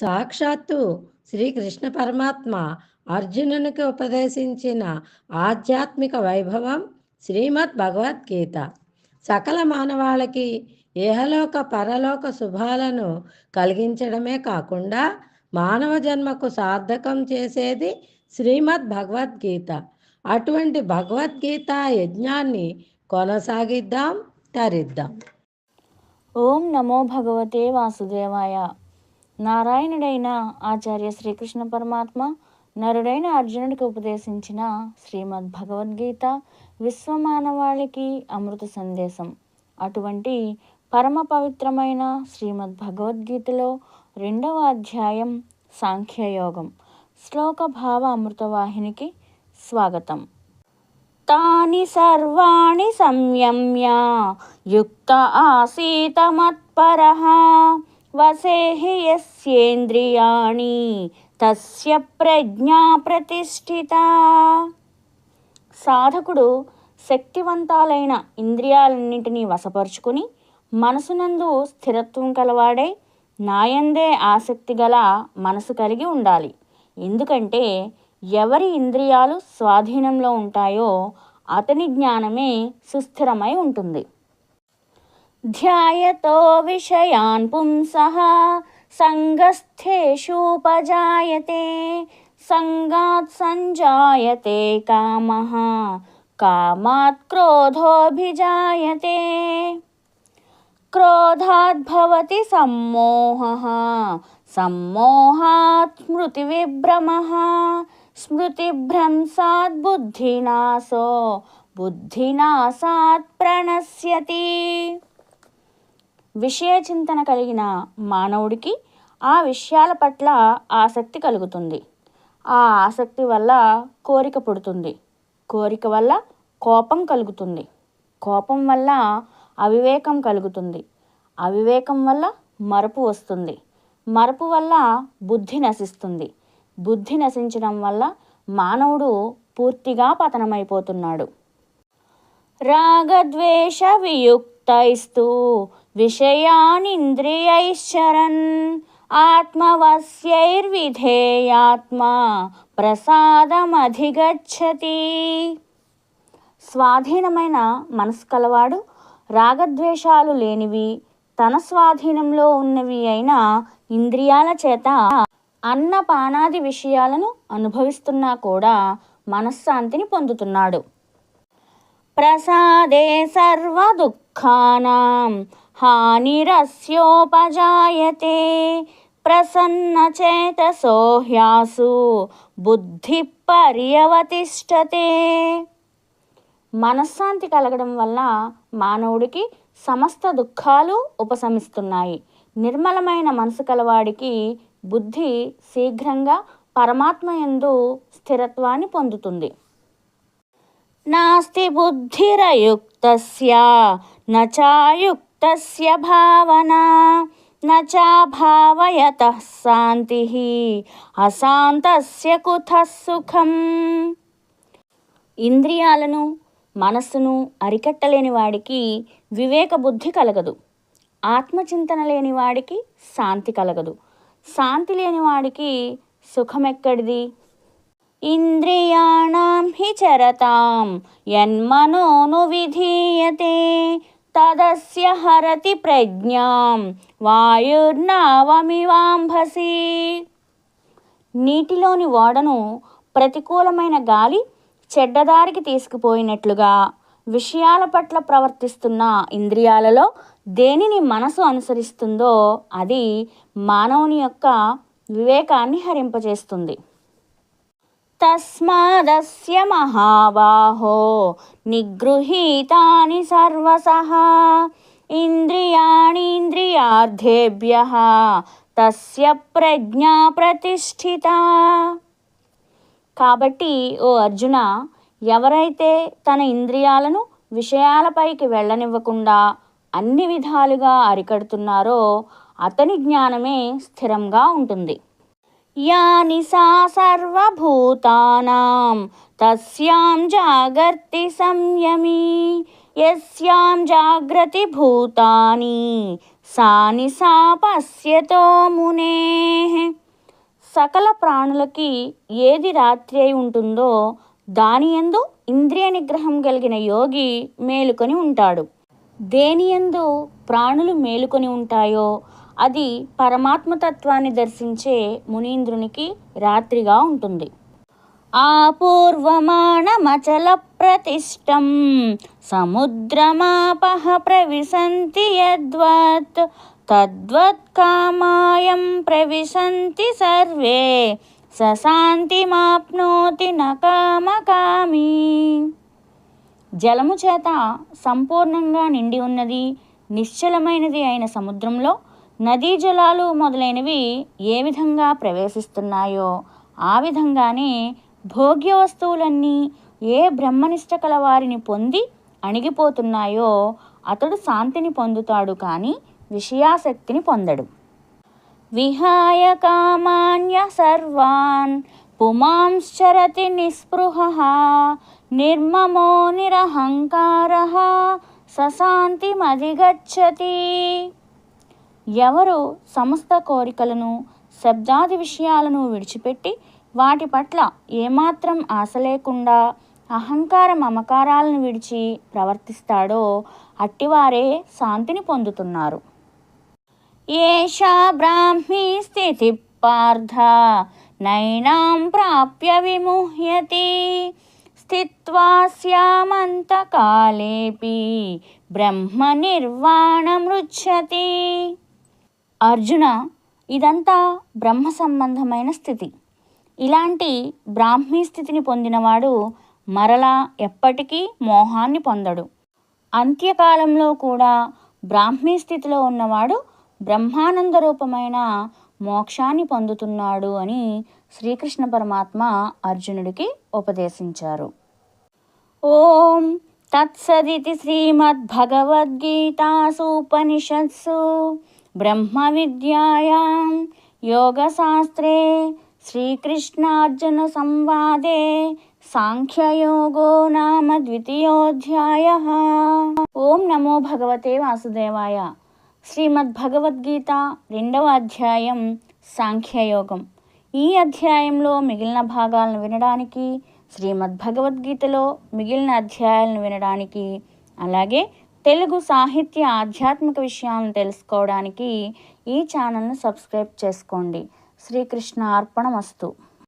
సాక్షాత్తు శ్రీకృష్ణ పరమాత్మ అర్జునునికి ఉపదేశించిన ఆధ్యాత్మిక వైభవం శ్రీమద్ భగవద్గీత సకల మానవాళికి ఏహలోక పరలోక శుభాలను కలిగించడమే కాకుండా మానవ జన్మకు సార్థకం చేసేది శ్రీమద్ భగవద్గీత అటువంటి భగవద్గీత యజ్ఞాన్ని కొనసాగిద్దాం తరిద్దాం. ఓం నమో భగవతే వాసుదేవాయ. నారాయణుడైన ఆచార్య శ్రీకృష్ణ పరమాత్మ నరుడైన అర్జునుడికి ఉపదేశించిన శ్రీమద్ భగవద్గీత విశ్వమానవాళికి అమృత సందేశం. అటువంటి పరమ పవిత్రమైన శ్రీమద్ భగవద్గీతలో రెండవ అధ్యాయం సాంఖ్యయోగం శ్లోక భావ అమృతవాహినికి స్వాగతం. తాని సర్వాణి సంయమ్య యుక్త ఆసీత మత్పరః వసేహి యస్యేంద్రియాణి తస్య ప్రజ్ఞా ప్రతిష్ఠిత. సాధకుడు శక్తివంతాలైన ఇంద్రియాలన్నింటినీ వశపరుచుకుని మనసునందు స్థిరత్వం కలవాడై నాయందే ఆసక్తి గల మనసు కలిగి ఉండాలి. ఎందుకంటే ఎవరి ఇంద్రియాలు స్వాధీనంలో ఉంటాయో అతని జ్ఞానమే సుస్థిరమై ఉంటుంది. ध्यायतो विषयान् पुंसः सङ्गस्थेषूपजायते सङ्गात् सञ्जायते कामः, कामात् क्रोधोऽभिजायते। क्रोधाद्भवति सम्मोहः, सम्मोहात् स्मृतिविभ्रमः, स्मृतिभ्रंसात् बुद्धिनाशो, बुद्धिनाशात् प्रणश्यति। విషయ చింతన కలిగిన మానవుడికి ఆ విషయాల పట్ల ఆసక్తి కలుగుతుంది. ఆ ఆసక్తి వల్ల కోరిక పుడుతుంది. కోరిక వల్ల కోపం కలుగుతుంది. కోపం వల్ల అవివేకం కలుగుతుంది. అవివేకం వల్ల మరపు వస్తుంది. మరపు వల్ల బుద్ధి నశిస్తుంది. బుద్ధి నశించడం వల్ల మానవుడు పూర్తిగా పతనమైపోతున్నాడు. రాగద్వేష వియుక్తైస్తూ విషయానింద్రియైశ్చరన్. ఆత్మవస్యైర్విధేయాత్మా ప్రసాదమధిగచ్చతి. స్వాధీనమైన మనసు కలవాడు రాగద్వేషాలు లేనివి తన స్వాధీనంలో ఉన్నవి అయిన ఇంద్రియాల చేత అన్నపానాది విషయాలను అనుభవిస్తున్నా కూడా మనశ్శాంతిని పొందుతున్నాడు. ప్రసాదే సర్వ దుఃఖానాం హానిరస్యోపజాయతే ప్రసన్నచేతసో సోహ్యాసు బుద్ధి పర్యవతిష్టతే మనశ్శాంతి కలగడం వల్ల మానవుడికి సమస్త దుఃఖాలు ఉపశమిస్తున్నాయి. నిర్మలమైన మనసు కలవాడికి బుద్ధి శీఘ్రంగా పరమాత్మ యందు స్థిరత్వాన్ని పొందుతుంది. నాస్తి బుద్ధిరయుక్తస్య నచాయుక్తస్య భావన నచాభావయతః శాంతి అశాంతస్య కుత సుఖం ఇంద్రియాలను మనస్సును అరికట్టలేని వాడికి వివేక బుద్ధి కలగదు. ఆత్మచింతన లేని వాడికి శాంతి కలగదు. శాంతి లేని వాడికి సుఖమెక్కడిది? ఇంద్రియాణం హి చరతాం యన్మనోను విధీయతే. తదస్య హరతి ప్రజ్ఞాం వాయుర్నావమివాంభసి నీటిలోని ఓడను ప్రతికూలమైన గాలి చెడ్డదారికి తీసుకుపోయినట్లుగా విషయాల పట్ల ప్రవర్తిస్తున్న ఇంద్రియాలలో దేనిని మనసు అనుసరిస్తుందో అది మానవుని యొక్క వివేకాన్ని హరింపజేస్తుంది. తస్మాదస్య మహాబాహో నిగృహీతాని సర్వసః ఇంద్రియాణీంద్రియార్థేభ్య తస్య ప్రజ్ఞా ప్రతిష్ఠిత కాబట్టి ఓ అర్జున ఎవరైతే తన ఇంద్రియాలను విషయాలపైకి వెళ్ళనివ్వకుండా అన్ని విధాలుగా అరికడుతున్నారో అతని జ్ఞానమే స్థిరంగా ఉంటుంది. యాని సా సర్వభూతానాం తస్యాం జాగర్తి సంయమీ యస్యాం జాగ్రతి భూతాని సానిసా పశ్యతో మునే సకల ప్రాణులకి ఏది రాత్రి అయి ఉంటుందో దాని యందు ఇంద్రియ నిగ్రహం కలిగిన యోగి మేలుకొని ఉంటాడు. దేని యందు ప్రాణులు మేలుకొని ఉంటాయో అది పరమాత్మతత్వాన్ని దర్శించే మునీంద్రునికి రాత్రిగా ఉంటుంది. ఆపూర్వమాణమచల ప్రతిష్టం సముద్రమాపహ ప్రవిశంతి యద్వత్ తద్వత్ కామాయం ప్రవిశంతి సర్వే సశాంతిమాప్నోతి న కామకామీ. జలము చేత సంపూర్ణంగా నిండి ఉన్నది నిశ్చలమైనది అయిన సముద్రంలో నదీ జలాలు మొదలైనవి ఏ విధంగా ప్రవేశిస్తున్నాయో ఆ విధంగానే భోగ్య వస్తువులన్నీ ఏ బ్రహ్మనిష్ట కల వారిని పొంది అణిగిపోతున్నాయో అతడు శాంతిని పొందుతాడు కానీ విషయాసక్తిని పొందడు. విహాయ కామాన్య సర్వాన్ పుమాంశ్చరతి నిస్పృహ నిర్మమో నిరహంకార సశాంతిమధిగచ్చతి ఎవరు సమస్త కోరికలను శబ్దాది విషయాలను విడిచిపెట్టి వాటి పట్ల ఏమాత్రం ఆశ లేకుండా అహంకార మమకారాలను విడిచి ప్రవర్తిస్తాడో అట్టివారే శాంతిని పొందుతున్నారు. ఏషా బ్రాహ్మీ స్థితి పార్థ నైనాం ప్రాప్య విముహ్యతి. స్థిత్వా శ్యామంతకాలేపి బ్రహ్మ నిర్వాణమృచ్చతి అర్జున ఇదంతా బ్రహ్మ సంబంధమైన స్థితి. ఇలాంటి బ్రాహ్మీ స్థితిని పొందినవాడు మరలా ఎప్పటికీ మోహాన్ని పొందడు. అంత్యకాలంలో కూడా బ్రాహ్మీ స్థితిలో ఉన్నవాడు బ్రహ్మానంద రూపమైన మోక్షాన్ని పొందుతున్నాడు అని శ్రీకృష్ణ పరమాత్మ అర్జునుడికి ఉపదేశించారు. ఓం తత్సదితి శ్రీమద్భగవద్గీతాసూపనిషత్సు. బ్రహ్మ విద్యాయాం యోగశాస్త్రే శ్రీకృష్ణార్జున సంవాదే సాంఖ్యయోగో నామ ద్వితీయోధ్యాయ ఓం నమో భగవతే వాసుదేవాయ శ్రీమద్భగవద్గీత రెండవ అధ్యాయం సాంఖ్యయోగం। ఈ అధ్యాయంలో మిగిలిన భాగాలను వినడానికి శ్రీమద్భగవద్గీతలో మిగిలిన అధ్యాయాలను వినడానికి అలాగే తెలుగు సాహిత్య ఆధ్యాత్మిక విషయాలను తెలుసుకోవడానికి ఈ ఛానల్ను సబ్స్క్రైబ్ చేసుకోండి. శ్రీకృష్ణ అర్పణమస్తు.